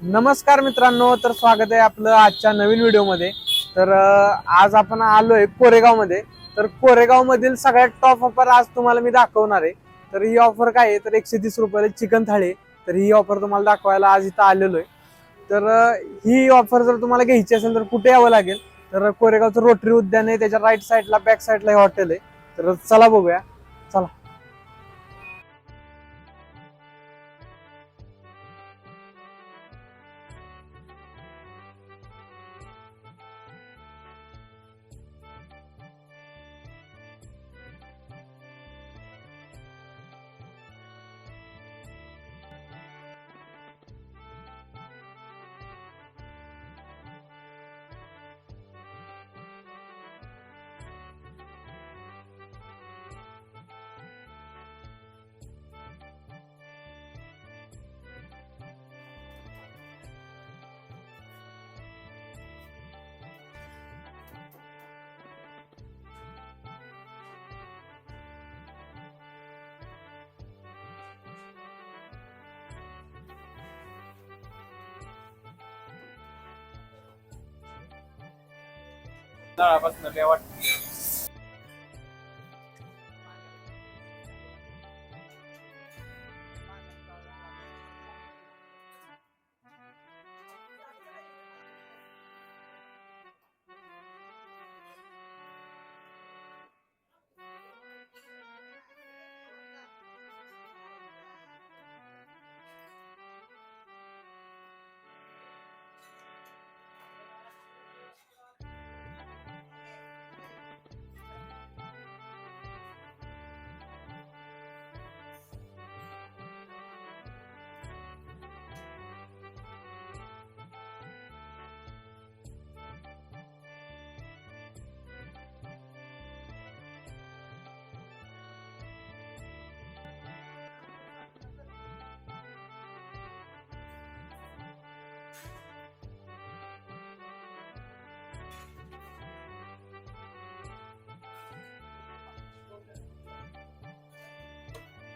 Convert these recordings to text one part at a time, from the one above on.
नमस्कार मित्रांनो तर स्वागत आहे आपलं आजच्या नवीन व्हिडिओमध्ये. तर आज आपण आलोय कोरेगावमध्ये. तर कोरेगावमधील सगळ्यात टॉप ऑफर आज तुम्हाला मी दाखवणार आहे. तर ही ऑफर काय आहे? तर एकशे तीस रुपयाला चिकन थाळी तर ही ऑफर तुम्हाला दाखवायला आज इथं आलेलो आहे तर ही ऑफर जर तुम्हाला घ्यायची असेल तर कुठे यावं लागेल? तर कोरेगावचं रोटरी उद्यान आहे त्याच्या राईट साईडला बॅक साईडला हे हॉटेल आहे. तर चला बघूया. Dar abați ne le-au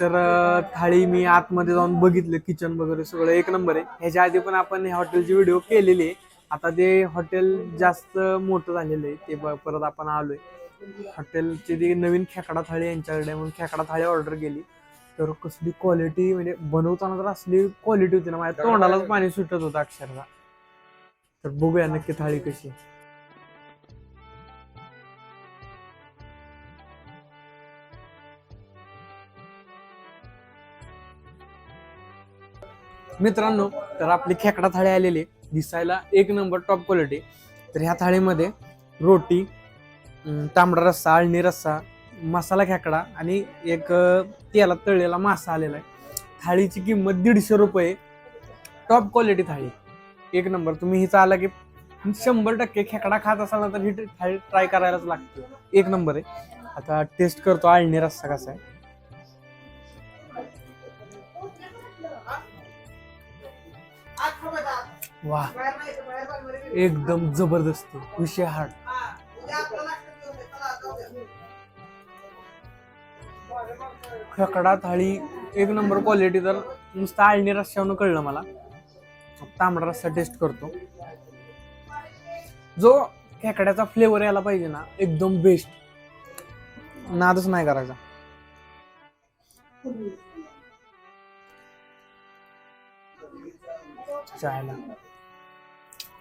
तर थाळी मी आतमध्ये जाऊन बघितलं किचन वगैरे सगळं एक नंबर आहे. ह्याच्या आधी पण आपण ह्या हॉटेलची व्हिडिओ केलेली आहे. आता ते हॉटेल जास्त मोठं झालेलं आहे. ते परत आपण आलोय. हॉटेलची ती नवीन खेकडा थाळी यांच्याकडे म्हणून खेकडा थाळी ऑर्डर केली. तर कसली क्वालिटी म्हणजे बनवताना तर असली क्वालिटी होती ना माझ्या तोंडालाच पाणी सुटत होतं अक्षरशः. तर बघूया नक्की थाळी कशी मित्रांनो तर आपली खेकडा थाळी आलेली दिसायला एक नंबर टॉप क्वालिटी तर ह्या थाळीमध्ये रोटी तांबडा रस्सा अळणी रस्सा मसाला खेकडा आणि एक तेला तेलात तळलेला मासा आलेला आहे. थाळीची किंमत दीडशे रुपये. टॉप क्वालिटी थाळी. एक नंबर. तुम्ही हिचा आला की शंभर टक्के खेकडा खात असाल ना तर ही थाळी ट्राय करायलाच लागते. एक नंबर आहे. आता टेस्ट करतो अळणी रस्सा कसा आहे. वा. एकदम जबरदस्त. खुशी हार्ड खेकडा थाळी एक नंबर क्वालिटी तर नुसतं आळणी रस्स्यावरून कळलं मला. तांबडा रस्सा टेस्ट करतो. जो खेकड्याचा फ्लेवर यायला पाहिजे ना एकदम बेस्ट नादच नाही करायचा. चायला.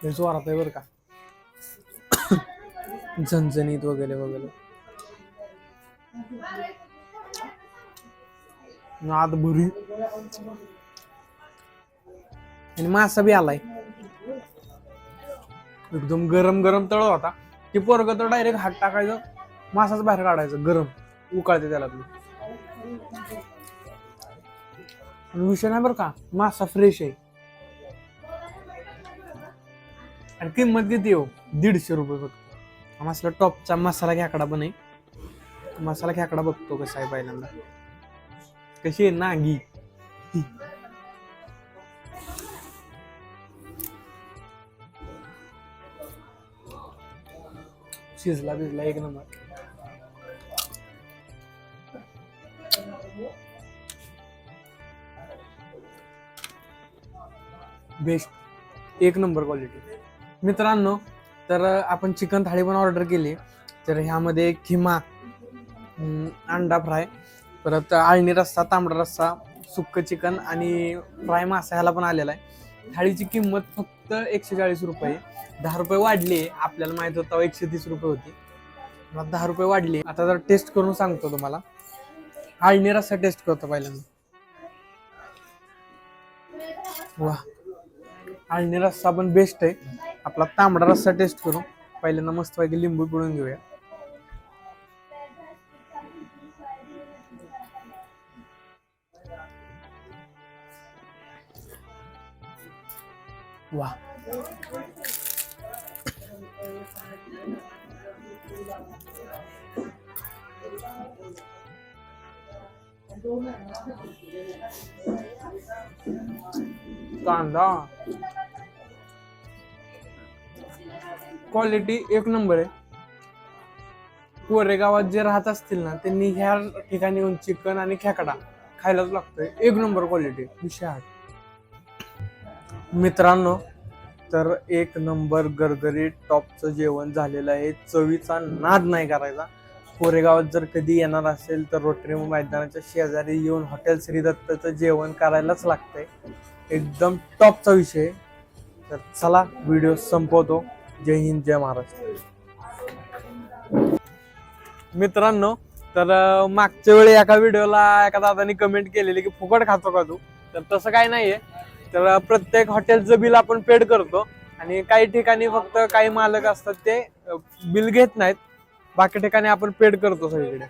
हेच जोरात आहे बरं का. झणझणीत वगैरे वगैरे. आत भरी. आणि मासा बी आलाय. एकदम गरम गरम तळ होता. ते पोरग तर डायरेक्ट हात टाकायचं मासाच बाहेर काढायचं गरम. उकाळते त्याला तुम्ही विषय नाही बरं का मासा फ्रेश आहे. आणि किंमत किती हो दीडशे रुपये फक्त मसाला टॉपचा मसाला खेकडा पण आहे. मसाला खेकडा बघतो कसा आहे पहिल्यांदा कशी आहे? नागी. शिजला बिजला एक नंबर. बेस्ट. एक नंबर क्वालिटी मित्रांनो तर आपण चिकन थाळी पण ऑर्डर केली. तर ह्यामध्ये खिमा अंडा फ्राय परत आळणी रस्सा तांबडा रस्सा सुक्क चिकन आणि फ्राय मासा ह्याला पण आलेला आहे. थाळीची किंमत फक्त एकशे चाळीस रुपये दहा रुपये वाढली आपल्याला माहीत होता एकशे तीस रुपये होती. मला दहा रुपये वाढली. आता जर टेस्ट करून सांगतो तुम्हाला. आळणी रस्सा टेस्ट करतो पहिल्यांदा. वा आळणी रस्सा पण बेस्ट आहे. आपला तांबडा रस्सा टेस्ट करू पहिल्यांदा मस्तपैकी लिंबू पिळून घेऊया वा कांदा क्वालिटी एक नंबर आहे. कोरेगावात जे राहत असतील ना त्यांनी ह्या ठिकाणी येऊन चिकन आणि खेकडा खायलाच लागतोय. एक नंबर क्वालिटी विषय मित्रांनो तर एक नंबर गरगरीत टॉपचं जेवण झालेलं आहे. चवीचा नाद नाही करायचा. कोरेगावात जर कधी येणार असेल तर रोटरी मैदानाच्या शेजारी येऊन हॉटेल श्रीदत्तचं जेवण करायलाच लागतंय. एकदम टॉपचा विषय. तर चला व्हिडिओ संपवतो. जय हिंद जय महाराष्ट्र. मित्रांनो तर मागच्या वेळी एका व्हिडिओला एका दादानी कमेंट केलेली की फुकट खातो का तू? तर तसं काय नाहीये. तर प्रत्येक हॉटेलचं बिल आपण पेड करतो आणि काही ठिकाणी फक्त काही मालक असतात ते बिल घेत नाहीत. बाकी ठिकाणी आपण पेड करतो सगळीकडे.